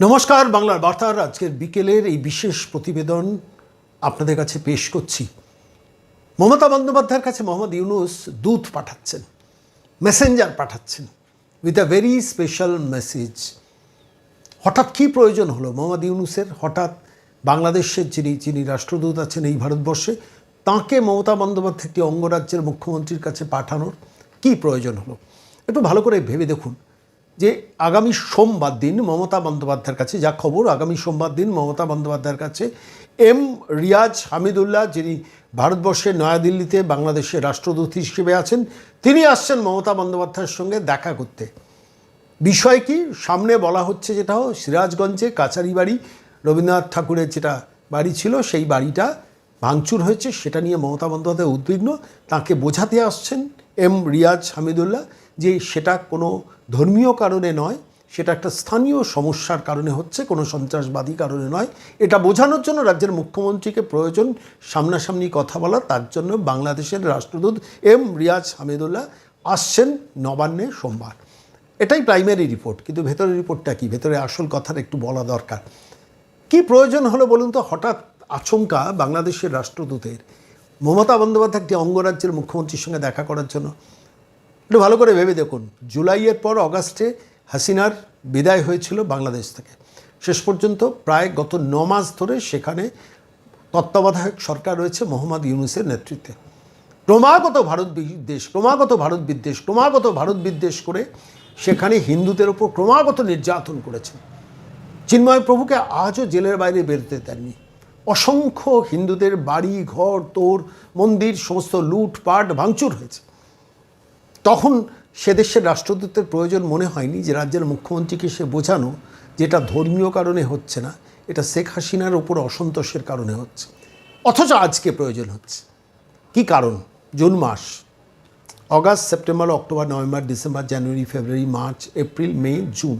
নমস্কার, বাংলার বার্তার আজকের বিকেলের এই বিশেষ প্রতিবেদন আপনাদের কাছে পেশ করছি। মমতা বন্দ্যোপাধ্যায়ের কাছে মোহাম্মদ ইউনুস দূত পাঠাচ্ছেন, মেসেঞ্জার পাঠাচ্ছেন with a very special message হঠাৎ কী প্রয়োজন হলো মোহাম্মদ ইউনুসের? হঠাৎ বাংলাদেশের যিনি যিনি রাষ্ট্রদূত আছেন এই ভারতবর্ষে, তাঁকে মমতা বন্দ্যোপাধ্যায় একটি অঙ্গরাজ্যের মুখ্যমন্ত্রীর কাছে পাঠানোর কী প্রয়োজন হলো? একটু ভালো করে ভেবে দেখুন। যে আগামী সোমবার দিন মমতা বন্দ্যোপাধ্যায়ের কাছে, যা খবর, আগামী সোমবার দিন মমতা বন্দ্যোপাধ্যায়ের কাছে, এম রিয়াজ হামিদুল্লাহ, যিনি ভারতবর্ষের নয়াদিল্লিতে বাংলাদেশের রাষ্ট্রদূত হিসেবে আছেন, তিনি আসছেন মমতা বন্দ্যোপাধ্যায়ের সঙ্গে দেখা করতে। বিষয় কি? সামনে বলা হচ্ছে যেটা সিরাজগঞ্জে কাছারি বাড়ি, রবীন্দ্রনাথ ঠাকুরের যেটা বাড়ি ছিল, সেই বাড়িটা ভাঙচুর হয়েছে, সেটা নিয়ে মমতা বন্দ্যোপাধ্যায় উদ্বিগ্ন। তাকে বোঝাতে আসছেন এম রিয়াজ হামিদুল্লাহ যে সেটা কোনো ধর্মীয় কারণে নয়, সেটা একটা স্থানীয় সমস্যার কারণে হচ্ছে, কোনো সন্ত্রাসবাদী কারণে নয়। এটা বোঝানোর জন্য রাজ্যের মুখ্যমন্ত্রীকে প্রয়োজন সামনাসামনি কথা বলা, তার জন্য বাংলাদেশের রাষ্ট্রদূত এম রিয়াজ হামিদুল্লাহ আসছেন নবান্নে সোমবার। এটাই প্রাইমারি রিপোর্ট, কিন্তু ভেতরের রিপোর্টটা কি? ভেতরে আসল কথার একটু বলা দরকার। কি প্রয়োজন হলো বলুন তো? হঠাৎ আচমকা বাংলাদেশের রাষ্ট্রদূতের। মমতা বন্দ্যোপাধ্যায় একটি অঙ্গরাজ্যের মুখ্যমন্ত্রীর সঙ্গে দেখা করার জন্য। একটু ভালো করে ভেবে দেখুন। জুলাইয়ের পর অগাস্টে হাসিনার বিদায় হয়েছিল বাংলাদেশ থেকে। শেষ পর্যন্ত প্রায় গত ন মাস ধরে সেখানে তত্ত্বাবধায়ক সরকার রয়েছে মোহাম্মদ ইউনুসের নেতৃত্বে। ক্রমাগত ভারত বিদ্বেষ, ক্রমাগত ভারত বিদ্বেষ, ক্রমাগত ভারত বিদ্বেষ করে সেখানে হিন্দুদের ওপর ক্রমাগত নির্যাতন করেছেন। চিন্ময় প্রভুকে আজও জেলের বাইরে বেরোতে দেননি। অসংখ্য হিন্দুদের বাড়ি, ঘর, তোর, মন্দির, সমস্ত লুটপাট, ভাঙচুর হয়েছে। তখন সে দেশের রাষ্ট্রদূতের প্রয়োজন মনে হয়নি যে রাজ্যের মুখ্যমন্ত্রীকে সে বোঝানো যেটা ধর্মীয় কারণে হচ্ছে না, এটা শেখ হাসিনার ওপর অসন্তোষের কারণে হচ্ছে। অথচ আজকে প্রয়োজন হচ্ছে। কি কারণ? জুন মাস, August, September, October, November, December, জানুয়ারি, ফেব্রুয়ারি, মার্চ, এপ্রিল, মে, জুন।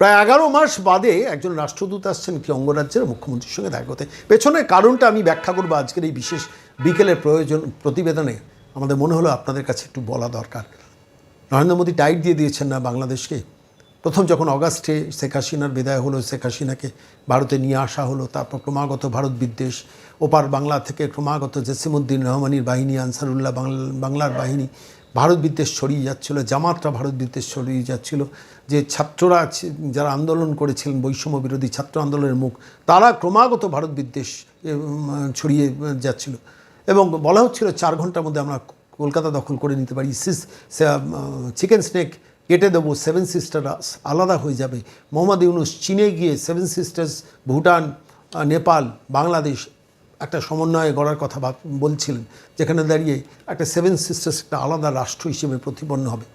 প্রায় এগারো মাস বাদে একজন রাষ্ট্রদূত আসছেন একটি অঙ্গরাজ্যের মুখ্যমন্ত্রীর সঙ্গে দেখা করতে। পেছনের কারণটা আমি ব্যাখ্যা করব আজকের এই বিশেষ বিকেলের প্রয়োজন প্রতিবেদনে। আমাদের মনে হলো আপনাদের কাছে একটু বলা দরকার। নরেন্দ্র মোদী টাইট দিয়ে দিয়েছেন না বাংলাদেশকে। প্রথম যখন অগাস্টে শেখ হাসিনার বিদায় হলো, শেখ হাসিনাকে ভারতে নিয়ে আসা হলো, তারপর ক্রমাগত ভারত বিদ্বেষ, ওপার বাংলা থেকে ক্রমাগত জসিমুদ্দিন রহমানির বাহিনী, আনসারুল্লাহ বাংলার বাহিনী, ভারত বিদ্বেষ ছড়িয়ে যাচ্ছিল, জামাতরা ভারত বিদ্বেষ ছড়িয়ে যাচ্ছিল। যে ছাত্ররা যারা আন্দোলন করেছিলেন, বৈষম্য বিরোধী ছাত্র আন্দোলনের মুখ, তারা ক্রমাগত ভারত বিদ্বেষ ছড়িয়ে যাচ্ছিল। এবং বলা হচ্ছিল চার ঘণ্টার মধ্যে আমরা কলকাতা দখল করে নিতে পারি। সিস চিকেন স্নেক কেটে দেবো সেভেন সিস্টার্স আলাদা হয়ে যাবে। মোহাম্মদ ইউনুস চীনে গিয়ে সেভেন সিস্টার্স ভুটান নেপাল, বাংলাদেশ একটা সমন্বয়ে গড়ার কথা বলছিলেন, যেখানে দাঁড়িয়ে একটা সেভেন সিস্টার্স একটা আলাদা রাষ্ট্র হিসেবে প্রতিপন্ন হবে।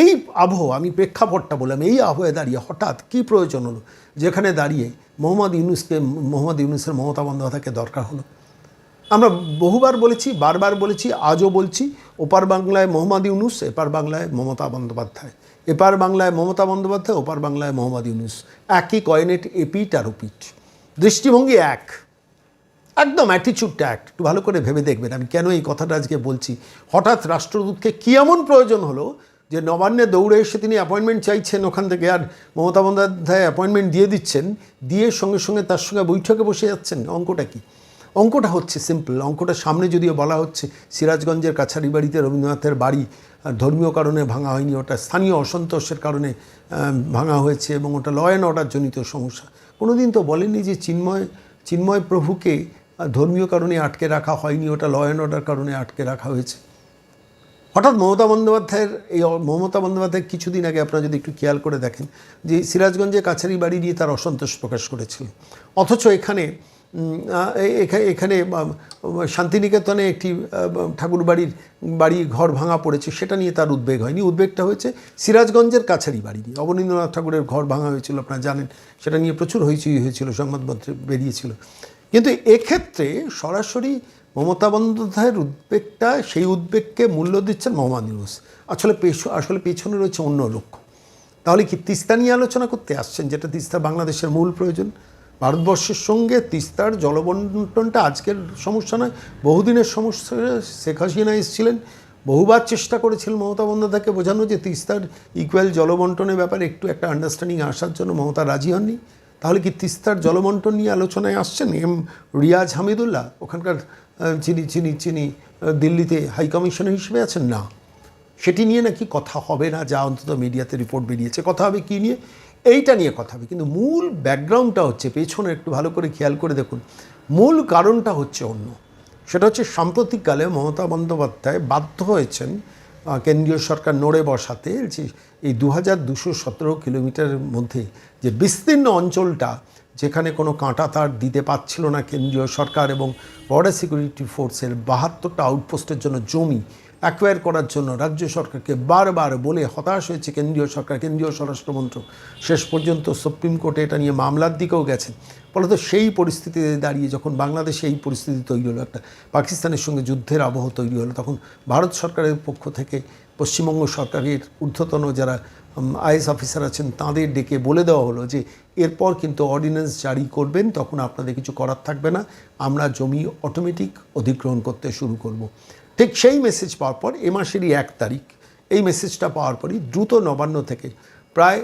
এই আবহ, আমি প্রেক্ষাপটটা বললাম, এই আবহে দাঁড়িয়ে হঠাৎ কি প্রয়োজন হলো? যেখানে দাঁড়িয়ে মোহাম্মদ ইউনুসকে, মোহাম্মদ ইউনুসের মমতা বন্দ্যোপাধ্যায়কে দরকার হলো। আমরা বহুবার বলেছি, বারবার বলেছি, আজও বলছি, ওপার বাংলায় মোহাম্মদ ইউনুস, এপার বাংলায় মমতা বন্দ্যোপাধ্যায়। এপার বাংলায় মমতা বন্দ্যোপাধ্যায়, ওপার বাংলায় মোহাম্মদ ইউনুস। একই কয়েনেট এপিট আর ওপিট দৃষ্টিভঙ্গি এক। একদম অ্যাটিচিউডটা এক। একটু ভালো করে ভেবে দেখবেন। আমি কেন এই কথাটা আজকে বলছি? হঠাৎ রাষ্ট্রদূতকে কী এমন প্রয়োজন হলো যে নবান্নে দৌড়ে এসে তিনি অ্যাপয়েন্টমেন্ট চাইছেন, ওখান থেকে আর মমতা বন্দ্যোপাধ্যায় অ্যাপয়েন্টমেন্ট দিয়ে দিচ্ছেন, দিয়ে সঙ্গে সঙ্গে তার সঙ্গে বৈঠকে বসে যাচ্ছেন? অঙ্কটা কি? অঙ্কটা হচ্ছে সিম্পল অঙ্কটা সামনে যদিও বলা হচ্ছে, সিরাজগঞ্জের কাছারি বাড়িতে রবীন্দ্রনাথের বাড়ি ধর্মীয় কারণে ভাঙা হয়নি, ওটা স্থানীয় অসন্তোষের কারণে ভাঙা হয়েছে এবং ওটা ল অ্যান্ড অর্ডার জনিত সমস্যা। কোনোদিন তো বলেনি যে চিন্ময় চিন্ময় প্রভুকে ধর্মীয় কারণে আটকে রাখা হয়নি, ওটা ল অ্যান্ড অর্ডার কারণে আটকে রাখা হয়েছে। হঠাৎ মমতা বন্দ্যোপাধ্যায়ের, এই মমতা বন্দ্যোপাধ্যায় কিছুদিন আগে আপনারা যদি একটু খেয়াল করে দেখেন, যে সিরাজগঞ্জে কাছারি বাড়ি নিয়ে তার অসন্তোষ প্রকাশ করেছিলেন অথচ এখানে এখানে শান্তিনিকেতনে একটি ঠাকুর বাড়ির বাড়ি ঘর ভাঙা পড়েছে, সেটা নিয়ে তার উদ্বেগ হয়নি। উদ্বেগটা হয়েছে সিরাজগঞ্জের কাছারি বাড়ি নিয়ে। অবনীন্দ্রনাথ ঠাকুরের ঘর ভাঙা হয়েছিল, আপনারা জানেন, সেটা নিয়ে প্রচুর হইচই হয়েছিল সংবাদপত্রে বেরিয়েছিল। কিন্তু এক্ষেত্রে সরাসরি মমতা বন্দ্যোপাধ্যায়ের উদ্বেগটা, সেই উদ্বেগকে মূল্য দিচ্ছেন মোহাম্মদ ইউনুস আসলে আসলে পেছনে রয়েছে অন্য লক্ষ্য তাহলে কি তিস্তা নিয়ে আলোচনা করতে আসছেন, যেটা তিস্তা বাংলাদেশের মূল প্রয়োজন? ভারতবর্ষের সঙ্গে তিস্তার জলবন্টনটা আজকের সমস্যা নয়, বহুদিনের সমস্যা, শেখ হাসিনা এসেছিলেন, বহুবার চেষ্টা করেছিল মমতা বন্দ্যোপাধ্যায়কে বোঝানো যে তিস্তার ইকুয়াল জলবন্টনের ব্যাপারে একটু একটা আন্ডারস্ট্যান্ডিং আসার জন্য মমতা রাজি হননি। তাহলে কি তিস্তার জলবন্টন নিয়ে আলোচনায় আসছেন এম রিয়াজ হামিদুল্লাহ? ওখানকার যিনি যিনি যিনি দিল্লিতে হাই কমিশনার হিসেবে আছেন? না। সেটি নিয়ে নাকি কথা হবে না, যা অন্তত মিডিয়াতে রিপোর্ট বেরিয়েছে। কথা হবে কী নিয়ে? এইটা নিয়ে কথা হবে। কিন্তু মূল ব্যাকগ্রাউন্ডটা হচ্ছে, পেছনে একটু ভালো করে খেয়াল করে দেখুন, মূল কারণটা হচ্ছে অন্য। সেটা হচ্ছে, সাম্প্রতিককালে মমতা বন্দ্যোপাধ্যায় বাধ্য হয়েছেন কেন্দ্রীয় সরকার নড়ে বসাতে যে এই দু হাজার দুশো সতেরো কিলোমিটারের মধ্যে যে বিস্তীর্ণ অঞ্চলটা, যেখানে কোনো কাঁটা তার দিতে পারছিল না কেন্দ্রীয় সরকার এবং বর্ডার সিকিউরিটি ফোর্সের বাহাত্তরটা আউটপোস্টের জন্য জমি অ্যাকোয়ার করার জন্য রাজ্য সরকারকে বারবার বলে হতাশ হয়েছে কেন্দ্রীয় সরকার, কেন্দ্রীয় স্বরাষ্ট্রমন্ত্রক শেষ পর্যন্ত সুপ্রিম কোর্টে এটা নিয়ে মামলার দিকেও গেছেন ফলত সেই পরিস্থিতিতে দাঁড়িয়ে যখন বাংলাদেশে এই পরিস্থিতি তৈরি হলো, একটা পাকিস্তানের সঙ্গে যুদ্ধের আবহ তৈরি হলো, তখন ভারত সরকারের পক্ষ থেকে পশ্চিমবঙ্গ সরকারের ঊর্ধ্বতন যারা আইএস অফিসার আছেন, তাঁদের ডেকে বলে দেওয়া হলো যে, এরপর কিন্তু অর্ডিন্যান্স জারি করবেন, তখন আপনাদের কিছু করার থাকবে না, আমরা জমি অটোমেটিক অধিগ্রহণ করতে শুরু করব। ঠিক সেই মেসেজ পাওয়ার পর এ মাসেরই এক তারিখ, এই মেসেজটা পাওয়ার পরই দ্রুত নবান্ন থেকে প্রায়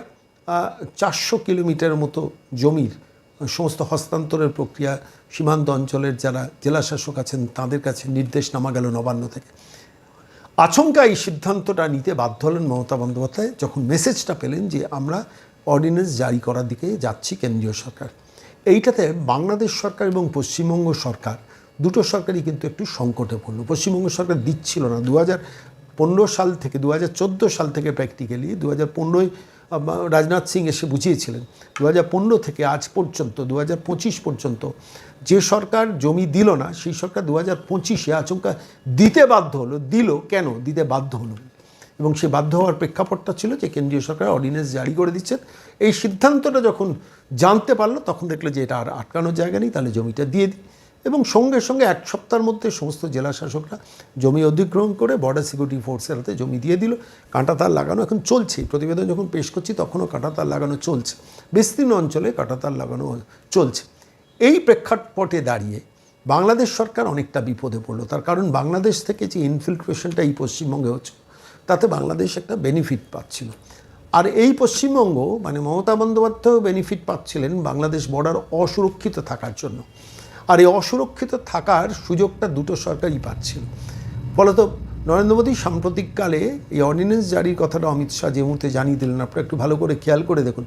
চারশো কিলোমিটার মতো জমির সমস্ত হস্তান্তরের প্রক্রিয়া, সীমান্ত অঞ্চলের যারা জেলাশাসক আছেন তাদের কাছে নির্দেশ নামা গেল নবান্ন থেকে। আচমকা এই সিদ্ধান্তটা নিতে বাধ্য হলেন মমতা বন্দ্যোপাধ্যায় যখন মেসেজটা পেলেন যে আমরা অর্ডিন্যান্স জারি করার দিকে যাচ্ছি কেন্দ্রীয় সরকার। এইটাতে বাংলাদেশ সরকার এবং পশ্চিমবঙ্গ সরকার দুটো সরকারই কিন্তু একটু সংকটে পড়ল। পশ্চিমবঙ্গ সরকার দিচ্ছিল না। দু পনেরো সাল থেকে দু হাজার চোদ্দ সাল থেকে প্র্যাকটিক্যালি দু হাজার রাজনাথ সিং এসে বুঝিয়েছিলেন দু হাজার পনেরো থেকে আজ পর্যন্ত দু পঁচিশ পর্যন্ত যে সরকার জমি দিল না, সেই সরকার দু হাজার পঁচিশে আচমকা দিতে বাধ্য হলো। দিল কেন? দিতে বাধ্য হলো। এবং সে বাধ্য হওয়ার প্রেক্ষাপটটা ছিল যে কেন্দ্রীয় সরকার অর্ডিন্যান্স জারি করে দিচ্ছেন। এই সিদ্ধান্তটা যখন জানতে পারল, তখন দেখল যে এটা আর আটকানোর জায়গা নেই, তাহলে জমিটা দিয়ে দিই। এবং সঙ্গে সঙ্গে এক সপ্তাহের মধ্যে সমস্ত জেলা শাসকরা জমি অধিগ্রহণ করে বর্ডার সিকিউরিটি ফোর্সের হাতে জমি দিয়ে দিল। কাঁটাতার লাগানো এখন চলছে। প্রতিবেদন যখন পেশ করছি তখনও কাঁটাতার লাগানো চলছে। বিস্তীর্ণ অঞ্চলে কাঁটাতার লাগানো চলছে। এই প্রেক্ষাপটে দাঁড়িয়ে বাংলাদেশ সরকার অনেকটা বিপদে পড়ল। তার কারণ বাংলাদেশ থেকে যে ইনফিল্ট্রেশনটা এই পশ্চিমবঙ্গে হচ্ছে, তাতে বাংলাদেশ একটা বেনিফিট পাচ্ছিল। আর এই পশ্চিমবঙ্গ মানে মমতা বন্দ্যোপাধ্যায়ও বেনিফিট পাচ্ছিলেন বাংলাদেশ বর্ডার অসুরক্ষিত থাকার জন্য। আর এই অসুরক্ষিত থাকার সুযোগটা দুটো সরকারই পাচ্ছিল। ফলত নরেন্দ্র মোদী সাম্প্রতিককালে এই অর্ডিন্যান্স জারির কথাটা অমিত শাহ যে মুহূর্তে জানিয়ে দিলেন, আপনারা একটু ভালো করে খেয়াল করে দেখুন।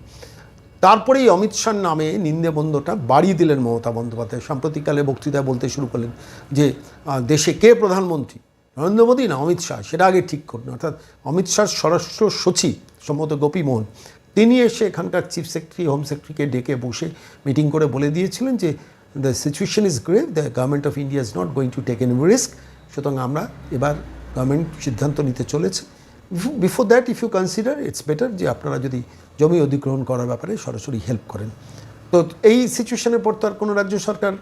তারপরেই অমিত শাহর নামে নিন্দে বন্ধটা বাড়িয়ে দিলেন মমতা বন্দ্যোপাধ্যায়। সাম্প্রতিককালে বক্তৃতায় বলতে শুরু করলেন যে দেশে কে প্রধানমন্ত্রী? নরেন্দ্র মোদী না অমিত শাহ? সেটা আগে ঠিক করুন। অর্থাৎ অমিত শাহ স্বরাষ্ট্র সচিব গোপী মোহন। তিনি এসে এখানকার চিফ সেক্রেটারি, হোম সেক্রেটারিকে ডেকে বসে মিটিং করে বলে দিয়েছিলেন যে the situation is grave the government of India is not going to take an risk সুতরাং আমরা এবার গভর্নমেন্ট সিদ্ধান্ত নিতে চলেছে। Before that if you consider it's better যে আপনারা যদি জমি অধিগ্রহণ করার ব্যাপারে সরাসরি হেল্প করেন। তো এই সিচুয়েশনের পর তো আর কোনো রাজ্য সরকার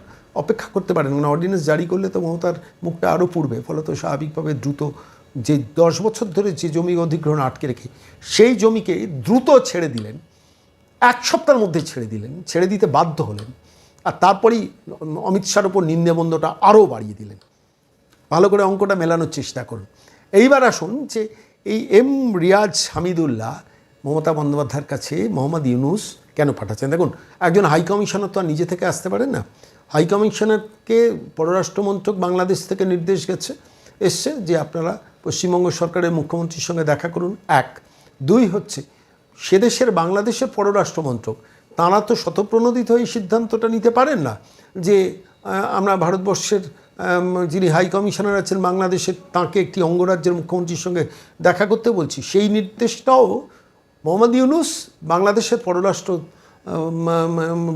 অপেক্ষা করতে পারেন না। অর্ডিন্যান্স জারি করলে তো মমতার মুখটা আরও পূর্বে ফলত স্বাভাবিকভাবে দ্রুত যে দশ বছর ধরে যে জমি অধিগ্রহণ আটকে রেখে সেই জমিকে দ্রুত ছেড়ে দিলেন, এক সপ্তাহের মধ্যে ছেড়ে দিলেন। ছেড়ে দিতে বাধ্য হলেন। আর তারপরেই অমিত শাহর ওপর নিন্দে আরও বাড়িয়ে দিলেন। ভালো করে অঙ্কটা মেলানোর চেষ্টা করুন। এইবার আসুন যে এই এম রিয়াজ হামিদুল্লাহ, মমতা বন্দ্যোপাধ্যায়ের কাছে মোহাম্মদ ইউনুস কেন পাঠাচ্ছেন? দেখুন, একজন হাই কমিশনার তো আর নিজে থেকে আসতে পারেন না। হাই কমিশনারকে পররাষ্ট্রমন্ত্রক বাংলাদেশ থেকে নির্দেশ গেছে, এসছে যে আপনারা পশ্চিমবঙ্গ সরকারের মুখ্যমন্ত্রীর সঙ্গে দেখা করুন। এক। দুই হচ্ছে, সে দেশের বাংলাদেশের পররাষ্ট্রমন্ত্রক তাঁরা তো শতপ্রণোদিত হয়ে সিদ্ধান্তটা নিতে পারেন না যে আমরা ভারতবর্ষের যিনি হাই কমিশনার আছেন বাংলাদেশের, তাঁকে একটি অঙ্গরাজ্যের মুখ্যমন্ত্রীর সঙ্গে দেখা করতে বলছি। সেই নির্দেশটাও মোহাম্মদ ইউনুস, বাংলাদেশের পররাষ্ট্র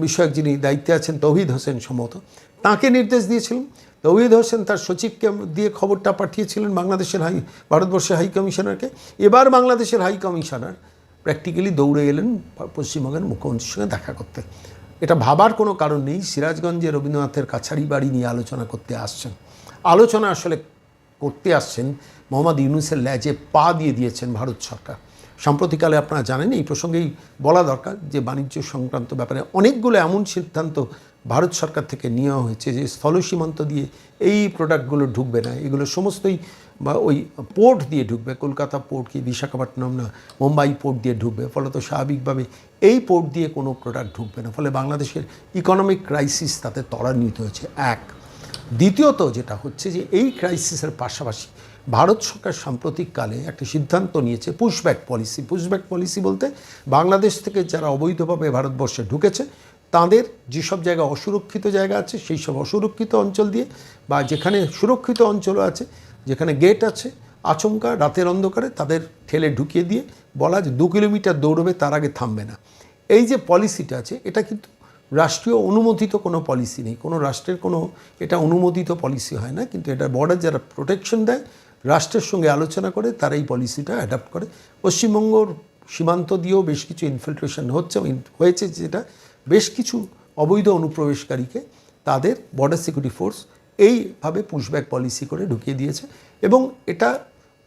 বিষয়ক যিনি দায়িত্বে আছেন, তৌহিদ হোসেন সম্ভবত, তাঁকে নির্দেশ দিয়েছিলেন। তৌহিদ হোসেন তার সচিবকে দিয়ে খবরটা পাঠিয়েছিলেন বাংলাদেশের হাই, ভারতবর্ষের হাই কমিশনারকে। এবার বাংলাদেশের হাই কমিশনার প্র্যাকটিক্যালি দৌড়ে এলেন পশ্চিমবঙ্গের মুখ্যমন্ত্রীর সঙ্গে দেখা করতে। এটা ভাবার কোনো কারণ নেই, সিরাজগঞ্জে রবীন্দ্রনাথের কাছারি বাড়ি নিয়ে আলোচনা করতে আসছেন। আলোচনা আসলে করতে আসছেন মোহাম্মদ ইউনুসের ল্যাজে পা দিয়ে দিয়েছেন ভারত সরকার। সাম্প্রতিককালে আপনারা জানেন এই প্রসঙ্গেই বলা দরকার যে বাণিজ্য সংক্রান্ত ব্যাপারে অনেকগুলো এমন সিদ্ধান্ত ভারত সরকার থেকে নেওয়া হয়েছে যে স্থল সীমান্ত দিয়ে এই প্রোডাক্টগুলো ঢুকবে না, এগুলো সমস্তই বা ওই পোর্ট দিয়ে ঢুকবে, কলকাতা পোর্ট কি বিশাখাপট্টনম না, মুম্বাই পোর্ট দিয়ে ঢুকবে, ফলত স্বাভাবিকভাবে এই পোর্ট দিয়ে কোনো প্রোডাক্ট ঢুকবে না, ফলে বাংলাদেশের ইকোনমিক ক্রাইসিস তাতে ত্বরান্বিত হয়েছে, এক। দ্বিতীয়ত যেটা হচ্ছে যে এই ক্রাইসিসের পাশাপাশি ভারত সরকার সাম্প্রতিককালে একটা সিদ্ধান্ত নিয়েছে পুশব্যাক পলিসি পুশব্যাক পলিসি বলতে বাংলাদেশ থেকে যারা অবৈধভাবে ভারতবর্ষে ঢুকেছে তাদের যেসব জায়গা অসুরক্ষিত জায়গা আছে সেই সব অসুরক্ষিত অঞ্চল দিয়ে বা যেখানে সুরক্ষিত অঞ্চলও আছে, যেখানে গেট আছে, আচমকা রাতের অন্ধকারে তাদের ঠেলে ঢুকিয়ে দিয়ে বলা যে দু কিলোমিটার দৌড়বে, তার আগে থামবে না। এই যে পলিসিটা আছে, এটা কিন্তু রাষ্ট্রীয় অনুমোদিত কোনো পলিসি নেই। কোনো রাষ্ট্রের কোনো এটা অনুমোদিত পলিসি হয় না, কিন্তু এটা বর্ডার যারা প্রোটেকশন দেয়, রাষ্ট্রের সঙ্গে আলোচনা করে, তারা এই পলিসিটা অ্যাডাপ্ট করে। পশ্চিমবঙ্গর সীমান্ত দিয়েও বেশ কিছু ইনফিল্ট্রেশন হচ্ছে, হয়েছে যেটা। বেশ কিছু অবৈধ অনুপ্রবেশকারীকে তাদের বর্ডার সিকিউরিটি ফোর্স এইভাবে পুশব্যাক পলিসি করে ঢুকিয়ে দিয়েছে এবং এটা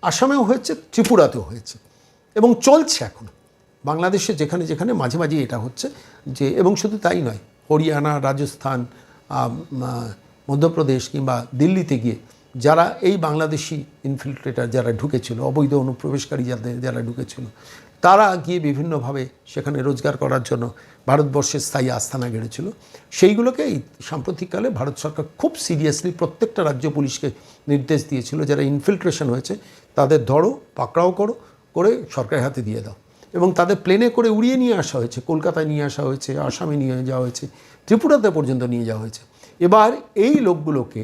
আসামেও হয়েছে, ত্রিপুরাতেও হয়েছে এবং চলছে এখন। বাংলাদেশে যেখানে যেখানে মাঝে মাঝে এটা হচ্ছে যে, এবং শুধু তাই নয়, হরিয়ানা, রাজস্থান মধ্যপ্রদেশ কিংবা দিল্লিতে গিয়ে যারা এই বাংলাদেশি ইনফিল্ট্রেটার যারা ঢুকেছিল, অবৈধ অনুপ্রবেশকারী যাদের, যারা ঢুকেছিল তারা গিয়ে বিভিন্নভাবে সেখানে রোজগার করার জন্য ভারতবর্ষের স্থায়ী আস্থানা গেড়েছিল। সেইগুলোকে এই সাম্প্রতিককালে ভারত সরকার খুব সিরিয়াসলি প্রত্যেকটা রাজ্য পুলিশকে নির্দেশ দিয়েছিল যারা ইনফিল্ট্রেশন হয়েছে, তাদের ধরো, পাকড়াও করো, করে সরকারের হাতে দিয়ে দাও। এবং তাদের প্লেনে করে উড়িয়ে নিয়ে আসা হয়েছে, কলকাতায় নিয়ে আসা হয়েছে, আসামে নিয়ে যাওয়া হয়েছে, ত্রিপুরাতে পর্যন্ত নিয়ে যাওয়া হয়েছে। এবার এই লোকগুলোকে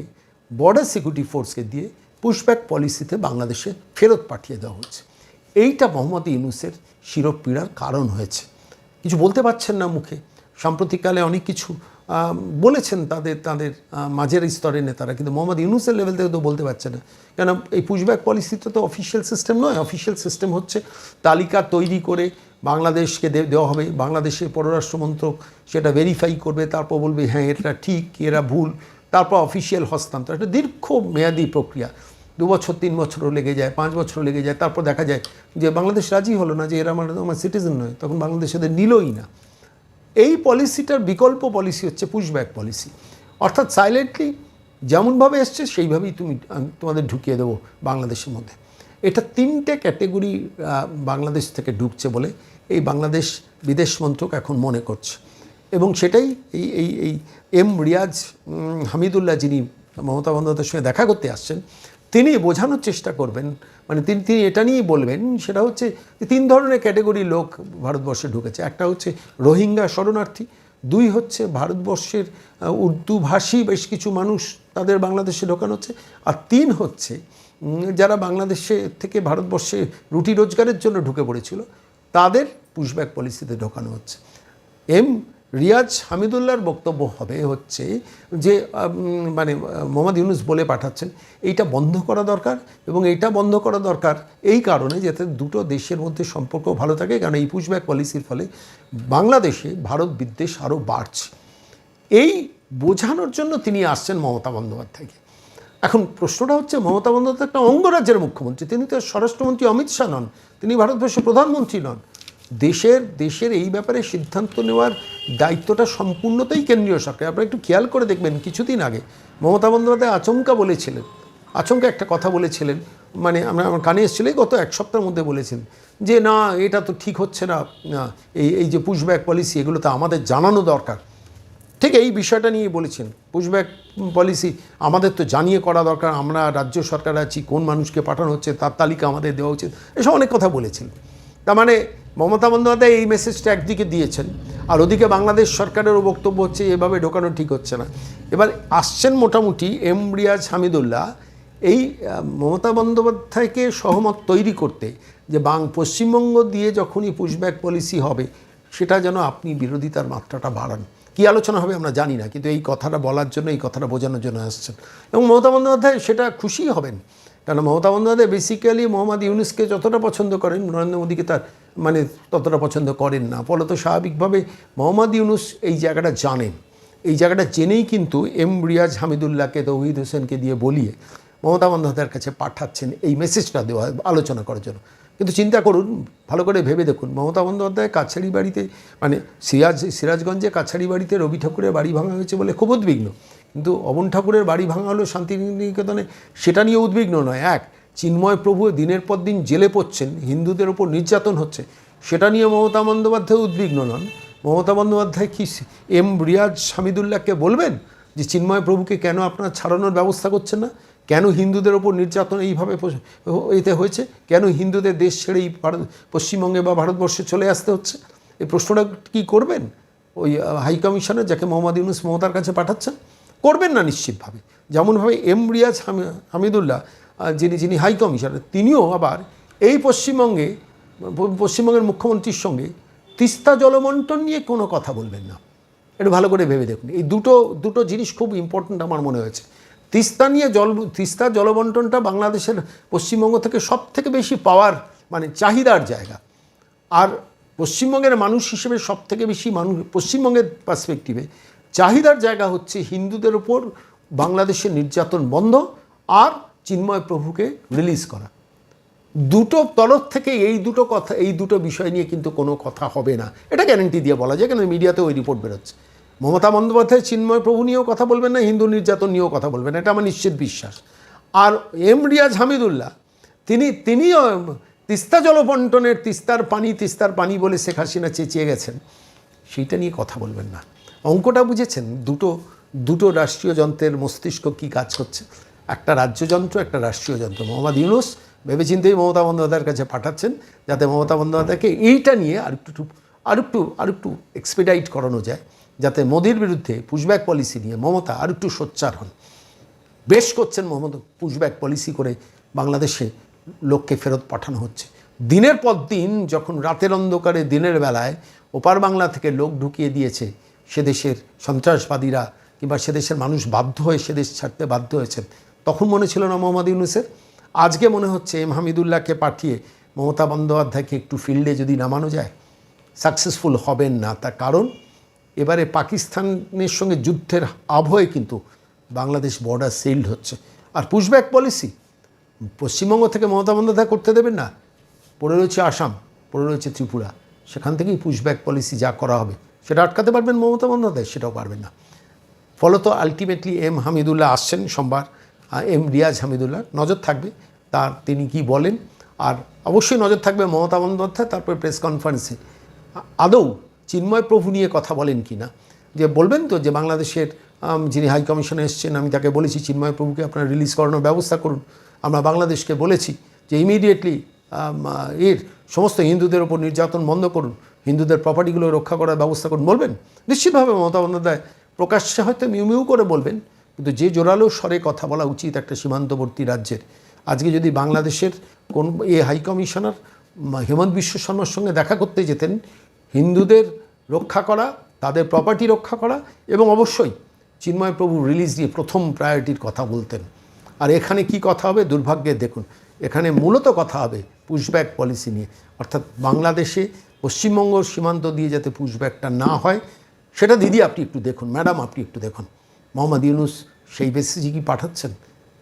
বর্ডার সিকিউরিটি ফোর্সকে দিয়ে পুশব্যাক পলিসিতে বাংলাদেশে ফেরত পাঠিয়ে দেওয়া হচ্ছে। এইটা মোহাম্মদ ইউনুসের শিরোপীড়ার কারণ হয়েছে। কিছু বলতে পারছেন না মুখে। সাম্প্রতিককালে অনেক কিছু বলেছেন তাদের তাদের মাঝের স্তরের নেতারা, কিন্তু মোহাম্মদ ইউনুসের লেভেল থেকে তো বলতে পারছে না। কেন এই পুশব্যাক পলিসিতে তো অফিসিয়াল সিস্টেম নয়। অফিসিয়াল সিস্টেম হচ্ছে তালিকা তৈরি করে বাংলাদেশকে দেওয়া হবে। বাংলাদেশের পররাষ্ট্রমন্ত্রক সেটা ভেরিফাই করবে, তারপর বলবে হ্যাঁ এটা ঠিক, এরা ভুল। তারপর অফিসিয়াল হস্তান্তর। একটা দীর্ঘ মেয়াদী প্রক্রিয়া। দু বছর, তিন বছরও লেগে যায়, পাঁচ বছরও লেগে যায়। তারপর দেখা যায় যে বাংলাদেশ রাজি হলো না, যে এরা আমার আমার সিটিজেন নয়, তখন বাংলাদেশ এদের নিলই না। এই পলিসিটার বিকল্প পলিসি হচ্ছে পুশব্যাক পলিসি অর্থাৎ সাইলেন্টলি যেমনভাবে এসছে, সেইভাবেই তুমি তোমাদের ঢুকিয়ে দেবো বাংলাদেশের মধ্যে। এটা তিনটে ক্যাটেগরি বাংলাদেশ থেকে ঢুকছে বলে এই বাংলাদেশ বিদেশ মন্ত্রক এখন মনে করছে। এবং সেটাই এই এই এই এম রিয়াজ হামিদুল্লাহ যিনি মমতা বন্দ্যোপাধ্যায়ের সঙ্গে দেখা করতে আসছেন তিনি বোঝানোর চেষ্টা করবেন। মানে তিনি তিনি এটা নিয়েই বলবেন, সেটা হচ্ছে তিন ধরনের ক্যাটেগরি লোক ভারতবর্ষে ঢুকেছে। একটা হচ্ছে রোহিঙ্গা শরণার্থী, দুই হচ্ছে ভারতবর্ষের উর্দুভাষী বেশ কিছু মানুষ তাদের বাংলাদেশে ঢোকানো হচ্ছে, আর তিন হচ্ছে যারা বাংলাদেশে থেকে ভারতবর্ষে রুটি রোজগারের জন্য ঢুকে পড়েছিল, তাদের পুশব্যাক পলিসিতে ঢোকানো হচ্ছে। এম রিয়াজ হামিদুল্লাহর বক্তব্য হবে হচ্ছে যে মানে মোহাম্মদ ইউনুস বলে পাঠাচ্ছেন, এইটা বন্ধ করা দরকার এবং এইটা বন্ধ করা দরকার এই কারণে যাতে দুটো দেশের মধ্যে সম্পর্ক ভালো থাকে, কারণ এই পুশব্যাক পলিসির ফলে বাংলাদেশে ভারত বিদ্বেষ আরও বাড়ছে। এই বোঝানোর জন্য তিনি আসছেন মমতা বন্দ্যোপাধ্যায়কে। এখন প্রশ্নটা হচ্ছে, মমতা বন্দ্যোপাধ্যায় একটা অঙ্গরাজ্যের মুখ্যমন্ত্রী, তিনি তো স্বরাষ্ট্রমন্ত্রী অমিত শাহ নন, তিনি ভারতবর্ষের প্রধানমন্ত্রী নন। দেশের দেশের এই ব্যাপারে সিদ্ধান্ত নেওয়ার দায়িত্বটা সম্পূর্ণতাই কেন্দ্রীয় সরকার আপনারা একটু খেয়াল করে দেখবেন, কিছুদিন আগে মমতা বন্দ্যোপাধ্যায় আচমকা বলেছিলেন, আচমকা একটা কথা বলেছিলেন মানে আমরা আমার কানে এসেছিল গত এক সপ্তাহের মধ্যে বলেছেন যে, না, এটা তো ঠিক হচ্ছে না এই এই যে পুশব্যাক পলিসি এগুলো তো আমাদের জানানো দরকার। ঠিক এই বিষয়টা নিয়ে বলেছেন পুশব্যাক পলিসি আমাদের তো জানিয়ে করা দরকার, আমরা রাজ্য সরকার আছি, কোন মানুষকে পাঠানো হচ্ছে, তার তালিকা আমাদের দেওয়া উচিত, এসব অনেক কথা বলেছেন। তার মানে মমতা বন্দ্যোপাধ্যায় এই মেসেজটা একদিকে দিয়েছেন আর ওদিকে বাংলাদেশ সরকারেরও বক্তব্য হচ্ছে এভাবে ঢোকানো ঠিক হচ্ছে না। এবার আসছেন মোটামুটি এম রিয়াজ হামিদুল্লাহ এই মমতা বন্দ্যোপাধ্যায়কে সহমত তৈরি করতে যে বাং পশ্চিমবঙ্গ দিয়ে যখনই পুশব্যাক পলিসি হবে, সেটা যেন আপনি বিরোধিতার মাত্রাটা বাড়ান। কী আলোচনা হবে আমরা জানি না, কিন্তু এই কথাটা বলার জন্য, এই কথাটা বোঝানোর জন্য আসছেন। এবং মমতা বন্দ্যোপাধ্যায় সেটা খুশি হবেন। কারণ মমতা বন্দ্যোপাধ্যায় বেসিক্যালি মোহাম্মদ ইউনুসকে যতটা পছন্দ করেন, নরেন্দ্র মোদীকে তার মানে ততটা পছন্দ করেন না। ফলত স্বাভাবিকভাবে মোহাম্মদ ইউনুস এই জায়গাটা জানেন। এই জায়গাটা জেনেই কিন্তু এম রিয়াজ হামিদুল্লাহকে, তৌহিদ হোসেনকে দিয়ে বলিয়ে মমতা বন্দ্যোপাধ্যায়ের কাছে পাঠাচ্ছেন এই মেসেজটা দেওয়া, আলোচনা করার জন্য। কিন্তু চিন্তা করুন, ভালো করে ভেবে দেখুন, মমতা বন্দ্যোপাধ্যায় কাছাড়ি বাড়িতে মানে সিরাজ, সিরাজগঞ্জে কাছাড়ি বাড়িতে রবি ঠাকুরের বাড়ি ভাঙা হয়েছে বলে খুব উদ্বিগ্ন। কিন্তু অবন ঠাকুরের বাড়ি ভাঙা হলো শান্তিনিকেতনে সেটা নিয়ে উদ্বিগ্ন নয়। এক চিন্ময় প্রভু দিনের পর দিন জেলে পড়ছেন হিন্দুদের ওপর নির্যাতন হচ্ছে। সেটা নিয়ে মমতা বন্দ্যোপাধ্যায় উদ্বিগ্ন নন। মমতা বন্দ্যোপাধ্যায় কি এম রিয়াজ হামিদুল্লাহকে বলবেন যে চিন্ময় প্রভুকে কেন আপনারা ছাড়ানোর ব্যবস্থা করছেন না? কেন হিন্দুদের ওপর নির্যাতন এইভাবে এতে হয়েছে? কেন হিন্দুদের দেশ ছেড়ে এই ভারত পশ্চিমবঙ্গে বা ভারতবর্ষে চলে আসতে হচ্ছে? এই প্রশ্নটা কি করবেন? ওই আহ, হাই কমিশনার যাকে মোহাম্মদ ইউনুস মমতার কাছে পাঠাচ্ছেন। করবেন না নিশ্চিতভাবে। যেমনভাবে এম রিয়াজ হামি- হামিদুল্লাহ যিনি যিনি হাই কমিশনার, তিনিও আবার এই পশ্চিমবঙ্গে পশ্চিমবঙ্গের মুখ্যমন্ত্রীর সঙ্গে তিস্তা জলবন্টন নিয়ে কোনো কথা বলবেন না। একটু ভালো করে ভেবে দেখুন। এই দুটো দুটো জিনিস খুব ইম্পর্ট্যান্ট আমার মনে হয়েছে। তিস্তা নিয়ে জল, তিস্তা জলবন্টনটা বাংলাদেশের পশ্চিমবঙ্গ থেকে সব থেকে বেশি পাওয়ার মানে চাহিদার জায়গা। আর পশ্চিমবঙ্গের মানুষ হিসেবে সব থেকে বেশি মানুষ, পশ্চিমবঙ্গের পার্সপেক্টিভে চাহিদার জায়গা হচ্ছে হিন্দুদের ওপর বাংলাদেশের নির্যাতন বন্ধ আর চিন্ময় প্রভুকে রিলিজ করা। দুটো তরফ থেকে এই দুটো কথা, এই দুটো বিষয় নিয়ে কিন্তু কোনো কথা হবে না। এটা গ্যারেন্টি দিয়ে বলা যায় কেন মিডিয়াতে ওই রিপোর্ট বেরোচ্ছে। মমতা বন্দ্যোপাধ্যায় চিন্ময় প্রভু নিয়েও কথা বলবেন না, হিন্দু নির্যাতন নিয়েও কথা বলবেন এটা আমার নিশ্চিত বিশ্বাস। আর এম রিয়াজ হামিদুল্লাহ, তিনি, তিনিও তিস্তা জলবন্টনের তিস্তার পানি তিস্তার পানি বলে শেখ হাসিনা চেঁচিয়ে গেছেন। সেইটা নিয়ে কথা বলবেন না। অঙ্কটা বুঝেছেন? দুটো দুটো রাষ্ট্রীয় যন্ত্রের মস্তিষ্ক কি কাজ করছে? একটা রাজ্যযন্ত্র একটা রাষ্ট্রীয় যন্ত্র। মোহাম্মদ ইউনুস ভেবেচিন্তেই মমতা বন্দ্যোপাধ্যায়ের কাছে পাঠাচ্ছেন, যাতে মমতা বন্দ্যোপাধ্যায়কে এইটা নিয়ে আর একটু আর একটু আর একটু এক্সপেডাইট করানো যায়, যাতে মোদির বিরুদ্ধে পুশব্যাক পলিসি নিয়ে মমতা আর একটু সোচ্চার হন। বেশ করছেন মোহাম্মদ পুশব্যাক পলিসি করে বাংলাদেশে লোককে ফেরত পাঠানো হচ্ছে। দিনের পর দিন, যখন রাতের অন্ধকারে দিনের বেলায় ওপার বাংলা থেকে লোক ঢুকিয়ে দিয়েছে সে দেশের সন্ত্রাসবাদীরা কিংবা সে দেশের মানুষ বাধ্য হয়ে সে দেশ ছাড়তে বাধ্য হয়েছেন তখন মনে ছিল না মোহাম্মদ ইউনুসের। আজকে মনে হচ্ছে এম হামিদুল্লাহকে পাঠিয়ে মমতা বন্দ্যোপাধ্যায়কে একটু ফিল্ডে যদি নামানো যায়, সাকসেসফুল হবেন না। তার কারণ, এবারে পাকিস্তানের সঙ্গে যুদ্ধের আবহে কিন্তু বাংলাদেশ বর্ডার সিল্ড হচ্ছে। আর পুশব্যাক পলিসি পশ্চিমবঙ্গ থেকে মমতা বন্দ্যোপাধ্যায় করতে দেবেন না। পড়ে রয়েছে আসাম, পড়ে রয়েছে ত্রিপুরা। সেখান থেকেই পুশব্যাক পলিসি যা করা হবে। সেটা আটকাতে পারবেন মমতা বন্দ্যোপাধ্যায়, সেটাও পারবেন না। ফলত আলটিমেটলি এম হামিদুল্লাহ আসছেন সোমবার। এম রিয়াজ হামিদুল্লাহ নজর থাকবে, তার তিনি কি বলেন। আর অবশ্যই নজর থাকবে মমতা বন্দ্যোপাধ্যায়, তারপর প্রেস কনফারেন্সে আদৌ চিন্ময় প্রভু নিয়ে কথা বলেন কি না? যে বলবেন তো যে বাংলাদেশের যিনি হাই কমিশনে এসছেন, আমি তাকে বলেছি, চিন্ময় প্রভুকে আপনারা রিলিজ করানোর ব্যবস্থা করুন। আমরা বাংলাদেশকে বলেছি যে ইমিডিয়েটলি এর সমস্ত হিন্দুদের ওপর নির্যাতন বন্ধ করুন। হিন্দুদের প্রপার্টিগুলো রক্ষা করার ব্যবস্থা করুন, বলবেন? নিশ্চিতভাবে মমতা বন্দ্যোপাধ্যায় প্রকাশ্যে হয়তো মিউ মিউ করে বলবেন, কিন্তু যে জোরালো স্বরে কথা বলা উচিত একটা সীমান্তবর্তী রাজ্যের। আজকে যদি বাংলাদেশের কোন এ হাইকমিশনার হেমন্ত বিশ্ব শর্মার সঙ্গে দেখা করতে যেতেন, হিন্দুদের রক্ষা করা, তাদের প্রপার্টি রক্ষা করা, এবং অবশ্যই চিন্ময় প্রভু রিলিজ দিয়ে প্রথম প্রায়োরিটির কথা বলতেন। আর এখানে কি কথা হবে? দুর্ভাগ্যে দেখুন, এখানে মূলত কথা হবে পুশব্যাক পলিসি নিয়ে। অর্থাৎ বাংলাদেশে পশ্চিমবঙ্গ সীমান্ত দিয়ে যাতে পুষব্যাকটা না হয়, সেটা দিদি আপনি একটু দেখুন, ম্যাডাম আপনি একটু দেখুন। মোহাম্মদ ইউনুস সেই বেসিসে কি পাঠাচ্ছেন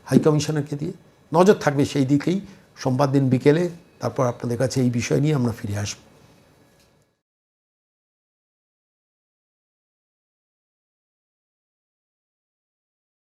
হাইকমিশনারকে দিয়ে? নজর থাকবে সেই দিকেই, সোমবার দিন বিকেলে, তারপর আপনাদের কাছে এই বিষয় নিয়ে আমরা ফিরে আসব।